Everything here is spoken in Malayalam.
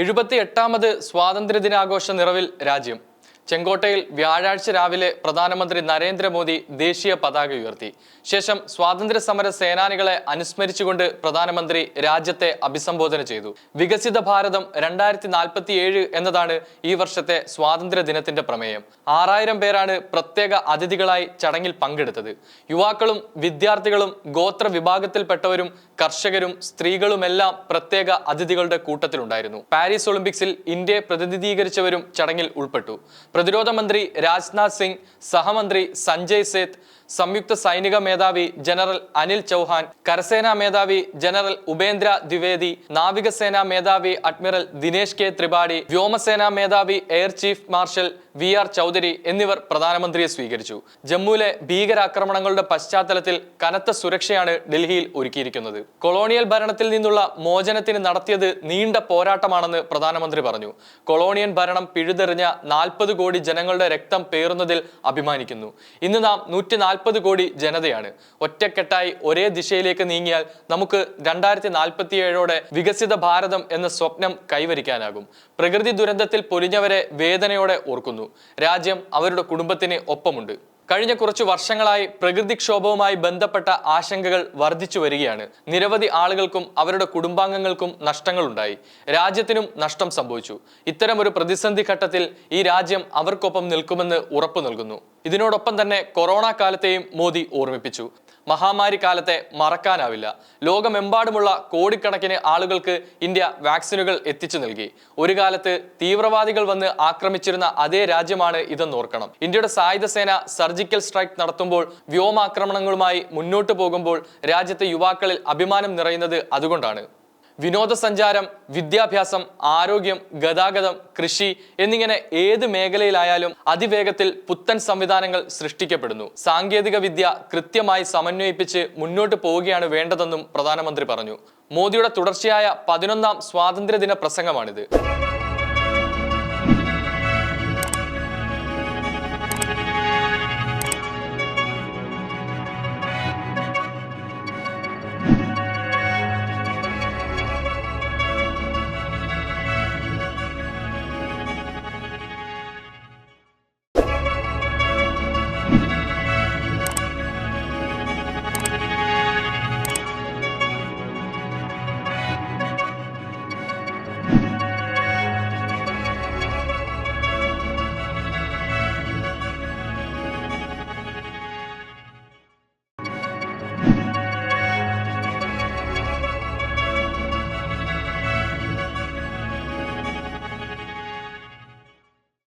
എഴുപത്തി എട്ടാമത് സ്വാതന്ത്ര്യ ദിനാഘോഷ നിറവിൽ രാജ്യം. ചെങ്കോട്ടയിൽ വ്യാഴാഴ്ച രാവിലെ പ്രധാനമന്ത്രി നരേന്ദ്രമോദി ദേശീയ പതാക ഉയർത്തി. ശേഷം സ്വാതന്ത്ര്യ സമര സേനാനികളെ അനുസ്മരിച്ചുകൊണ്ട് പ്രധാനമന്ത്രി രാജ്യത്തെ അഭിസംബോധന ചെയ്തു. വികസിത ഭാരതം രണ്ടായിരത്തി നാൽപ്പത്തി ഏഴ് എന്നതാണ് ഈ വർഷത്തെ സ്വാതന്ത്ര്യ ദിനത്തിന്റെ പ്രമേയം. ആറായിരം പേരാണ് പ്രത്യേക അതിഥികളായി ചടങ്ങിൽ പങ്കെടുത്തത്. യുവാക്കളും വിദ്യാർത്ഥികളും ഗോത്ര വിഭാഗത്തിൽപ്പെട്ടവരും കർഷകരും സ്ത്രീകളുമെല്ലാം പ്രത്യേക അതിഥികളുടെ കൂട്ടത്തിലുണ്ടായിരുന്നു. പാരീസ് ഒളിമ്പിക്സിൽ ഇന്ത്യയെ പ്രതിനിധീകരിച്ചവരും ചടങ്ങിൽ ഉൾപ്പെട്ടു. പ്രതിരോധ മന്ത്രി രാജ്നാഥ് സിംഗ് സഹമന്ത്രി സഞ്ജയ് സേത്ത് സംയുക്ത സൈനിക മേധാവി ജനറൽ അനിൽ ചൗഹാൻ കരസേനാ മേധാവി ജനറൽ ഉപേന്ദ്ര ദ്വിവേദി നാവികസേനാ മേധാവി അഡ്മിറൽ ദിനേശ് കെ ത്രിപാഠി വ്യോമസേനാ മേധാവി air chief marshal V R Chaudhari എന്നിവർ പ്രധാനമന്ത്രിയെ സ്വീകരിച്ചു. ജമ്മുവിലെ ഭീകരാക്രമണങ്ങളുടെ പശ്ചാത്തലത്തിൽ കനത്ത സുരക്ഷയാണ് ഡൽഹിയിൽ ഒരുക്കിയിരിക്കുന്നത്. കൊളോണിയൽ ഭരണത്തിൽ നിന്നുള്ള മോചനത്തിന് നടത്തിയത് നീണ്ട പോരാട്ടമാണെന്ന് പ്രധാനമന്ത്രി പറഞ്ഞു. കൊളോണിയൻ ഭരണം പിഴുതെറിഞ്ഞ നാൽപ്പത് കോടി ജനങ്ങളുടെ രക്തം പേറുന്നതിൽ അഭിമാനിക്കുന്നു. ഇന്ന് നാം നൂറ്റി നാൽപ്പത് കോടി ജനതയാണ്. ഒറ്റക്കെട്ടായി ഒരേ ദിശയിലേക്ക് നീങ്ങിയാൽ നമുക്ക് രണ്ടായിരത്തി നാൽപ്പത്തി ഏഴോടെ വികസിത ഭാരതം എന്ന സ്വപ്നം കൈവരിക്കാനാകും. പ്രകൃതി ദുരന്തത്തിൽ പൊലിഞ്ഞവരെ വേദനയോടെ ഓർക്കുന്നു. രാജ്യം അവരുടെ കുടുംബത്തിന് ഒപ്പമുണ്ട്. കഴിഞ്ഞ കുറച്ചു വർഷങ്ങളായി പ്രകൃതിക്ഷോഭവുമായി ബന്ധപ്പെട്ട ആശങ്കകൾ വർദ്ധിച്ചു വരികയാണ്. നിരവധി ആളുകൾക്കും അവരുടെ കുടുംബാംഗങ്ങൾക്കും നഷ്ടങ്ങളുണ്ടായി. രാജ്യത്തിനും നഷ്ടം സംഭവിച്ചു. ഇത്തരം ഒരു പ്രതിസന്ധി ഘട്ടത്തിൽ ഈ രാജ്യം അവർക്കൊപ്പം നിൽക്കുമെന്ന് ഉറപ്പു നൽകുന്നു. ഇതിനോടൊപ്പം തന്നെ കൊറോണ കാലത്തെയും മോദി ഓർമ്മിപ്പിച്ചു. മഹാമാരി കാലത്തെ മറക്കാനാവില്ല. ലോകമെമ്പാടുമുള്ള കോടിക്കണക്കിന് ആളുകൾക്ക് ഇന്ത്യ വാക്സിനുകൾ എത്തിച്ചു നൽകി. ഒരു കാലത്ത് തീവ്രവാദികൾ വന്ന് ആക്രമിച്ചിരുന്ന അതേ രാജ്യമാണ് ഇതെന്ന് ഓർക്കണം. ഇന്ത്യയുടെ സായുധ സേന സർജിക്കൽ സ്ട്രൈക്ക് നടത്തുമ്പോൾ വ്യോമാക്രമണങ്ങളുമായി മുന്നോട്ടു പോകുമ്പോൾ രാജ്യത്തെ യുവാക്കളിൽ അഭിമാനം നിറയുന്നത് അതുകൊണ്ടാണ്. വിനോദസഞ്ചാരം വിദ്യാഭ്യാസം ആരോഗ്യം ഗതാഗതം കൃഷി എന്നിങ്ങനെ ഏത് മേഖലയിലായാലും അതിവേഗത്തിൽ പുത്തൻ സംവിധാനങ്ങൾ സൃഷ്ടിക്കപ്പെടുന്നു. സാങ്കേതിക വിദ്യ കൃത്യമായി സമന്വയിപ്പിച്ച് മുന്നോട്ട് പോവുകയാണ് വേണ്ടതെന്നും പ്രധാനമന്ത്രി പറഞ്ഞു. മോദിയുടെ തുടർച്ചയായ പതിനൊന്നാം സ്വാതന്ത്ര്യദിന പ്രസംഗമാണിത്.